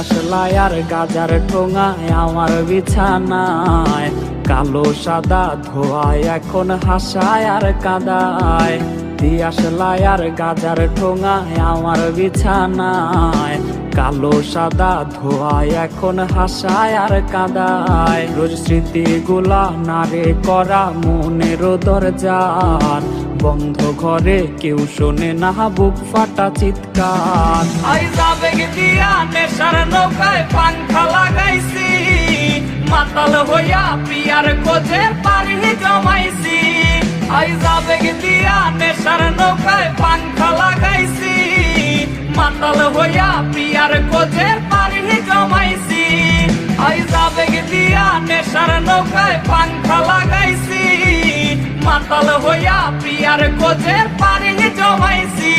আসলাই আর গাজার ঠোঙায় আমার বিছানায়। কালো সাদা ধোয়ায় এখন হাসায় আর কাদায়। দিয়াশলাই আর গাজার ঠোঙায় আমার বিছানায়। কালো সাদা ধোয়ায়, এখন হাসায় আর কাদায়। রোজ স্মৃতিগুলা নারে করা মনের দরজার। বন্ধ ঘরে কেউ শোনে না, বুক ফাটা চিৎকার। নেশার নৌকায় পাংখা লাগাইছি। মাতাল হইয়া পিয়ার কোচে পারি জমাইছি। আইজা বেগ দিয়া নেশার নৌকায় পাংখা লাগাইছি। মাতাল হইয়া পিয়ার কোচে পানি জমাইছি। আই বেগ দিয়া নেশার নৌকায় পাংখা লাগাইছি। মাতাল হইয়া পিয়ার কোচে পানি জমাইছি।